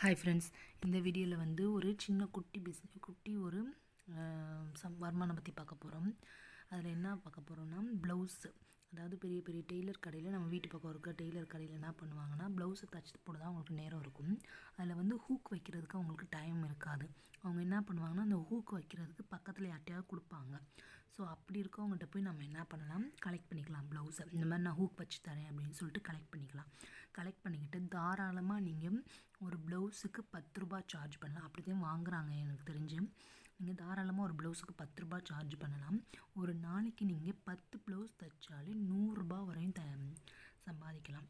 Hi friends இந்த வீடியோவில் வந்து ஒரு சின்ன குட்டி பிஸ்னஸ் குட்டி ஒரு சம் வருமானம் பற்றி பார்க்க போகிறோம் அதில் என்ன பார்க்க போகிறோம்னா ப்ளவுஸு அதாவது பெரிய பெரிய டெய்லர் கடையில் நம்ம வீட்டு பக்கம் இருக்க டெய்லர் கடையில் என்ன பண்ணுவாங்கன்னா ப்ளவுஸை தச்சு போட தான் அவங்களுக்கு நேரம் இருக்கும். அதில் வந்து ஹூக் வைக்கிறதுக்கு அவங்களுக்கு டைம் இருக்காது. அவங்க என்ன பண்ணுவாங்கன்னா அந்த ஹூக் வைக்கிறதுக்கு பக்கத்தில் யார்ட்டையாவது கொடுப்பாங்க. ஸோ அப்படி இருக்கவங்ககிட்ட போய் நம்ம என்ன பண்ணலாம் கலெக்ட் பண்ணிக்கலாம் ப்ளவுஸை இந்த மாதிரி நான் ஹூக் வச்சு தரேன் அப்படின்னு சொல்லிட்டு கலெக்ட் பண்ணிக்கலாம். கலெக்ட் பண்ணிக்கிட்டு தாராளமாக நீங்கள் ஒரு ப்ளவுஸுக்கு பத்து ரூபா சார்ஜ் பண்ணலாம். அப்படி தான் வாங்குறாங்க எனக்கு தெரிஞ்சு. நீங்கள் தாராளமாக ஒரு ப்ளவுஸுக்கு பத்து ரூபாய் சார்ஜ் பண்ணலாம். ஒரு நாளைக்கு நீங்கள் பத்து ப்ளவுஸ் தைச்சாலே நூறுரூபா வரையும் த சம்பாதிக்கலாம்.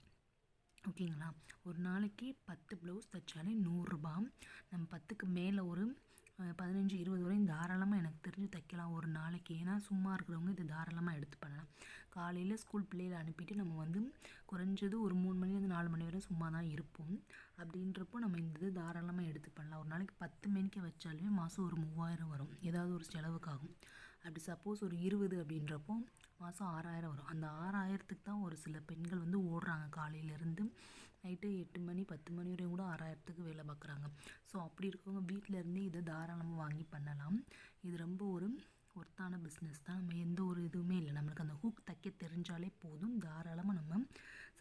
ஓகேங்களா? ஒரு நாளைக்கு பத்து ப்ளவுஸ் தைச்சாலே நூறுரூபா நம்ம பத்துக்கு மேலே ஒரு பதினஞ்சு இருபது வரையும் தாராளமாக எனக்கு டைம் தைக்கலாம் ஒரு நாளைக்கு. ஏன்னா சும்மா இருக்கிறவங்க இதை தாராளமாக எடுத்து பண்ணலாம். காலையில் ஸ்கூல் பிள்ளைகளை அனுப்பிட்டு நம்ம வந்து குறைஞ்சது ஒரு மூணு மணிலேருந்து நாலு மணி வரை சும்மா தான் இருப்போம். அப்படின்றப்போ நம்ம இந்த இது தாராளமாக எடுத்து பண்ணலாம். ஒரு நாளைக்கு பத்து மணிக்கு வச்சாலுமே மாதம் ஒரு மூவாயிரம் வரும். ஏதாவது ஒரு செலவுக்காகும். அப்படி சப்போஸ் ஒரு இருபது அப்படின்றப்போ மாதம் ஆறாயிரம் வரும். அந்த ஆறாயிரத்துக்கு தான் ஒரு சில பெண்கள் வந்து ஓடுறாங்க காலையிலேருந்து நைட்டு எட்டு மணி பத்து மணி வரையும் கூட ஆறாயிரத்துக்கு வேலை பார்க்குறாங்க. ஸோ அப்படி இருக்கவங்க வீட்டில் இருந்தே இதை தாராளமாக வாங்கி பண்ணலாம். இது ரொம்ப ஒரு ஒர்த்தான பிஸ்னஸ் தான். நம்ம எந்த ஒரு இதுவுமே இல்லை. நம்மளுக்கு அந்த ஹூக் தைக்க தெரிஞ்சாலே போதும். தாராளமாக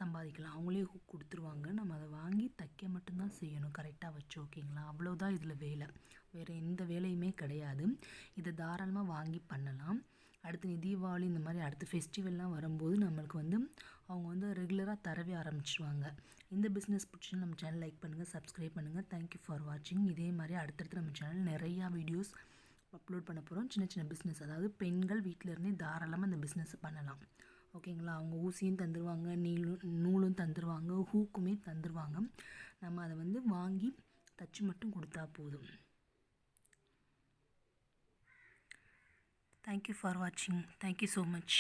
சம்பாதிக்கலாம். அவங்களே ஹூக் கொடுத்துருவாங்க. நம்ம அதை வாங்கி தைக்க மட்டும்தான் செய்யணும். கரெக்டாக வச்சு ஓகேங்களா? அவ்வளோதான் இதில் வேலை. வேறு எந்த வேலையுமே கிடையாது. இதை தாராளமாக வாங்கி பண்ணலாம். அடுத்து நீ தீபாவளி இந்த மாதிரி அடுத்து ஃபெஸ்டிவல்லாம் வரும்போது நம்மளுக்கு வந்து அவங்க வந்து ரெகுலராக தரவே ஆரம்பிச்சிருவாங்க. இந்த பிஸ்னஸ் பிடிச்சி நம்ம சேனல் லைக் பண்ணுங்கள் சப்ஸ்கிரைப் பண்ணுங்கள் தேங்க்யூ ஃபார் வாட்சிங் இதே மாதிரி அடுத்தடுத்து நம்ம சேனல் நிறையா வீடியோஸ் அப்லோட் பண்ண போகிறோம் சின்ன சின்ன பிஸ்னஸ் அதாவது பெண்கள் வீட்டில் இருந்தே தாராளமாக இந்த பிஸ்னஸ் பண்ணலாம். ஓகேங்களா? அவங்க ஊசியும் தந்துடுவாங்க நீளும் நூலும் தந்துடுவாங்க ஹூக்குமே தந்துடுவாங்க நம்ம அதை வந்து வாங்கி தச்சு மட்டும் கொடுத்தா போதும். தேங்க்யூ ஃபார் வாட்சிங் தேங்க்யூ ஸோ மச்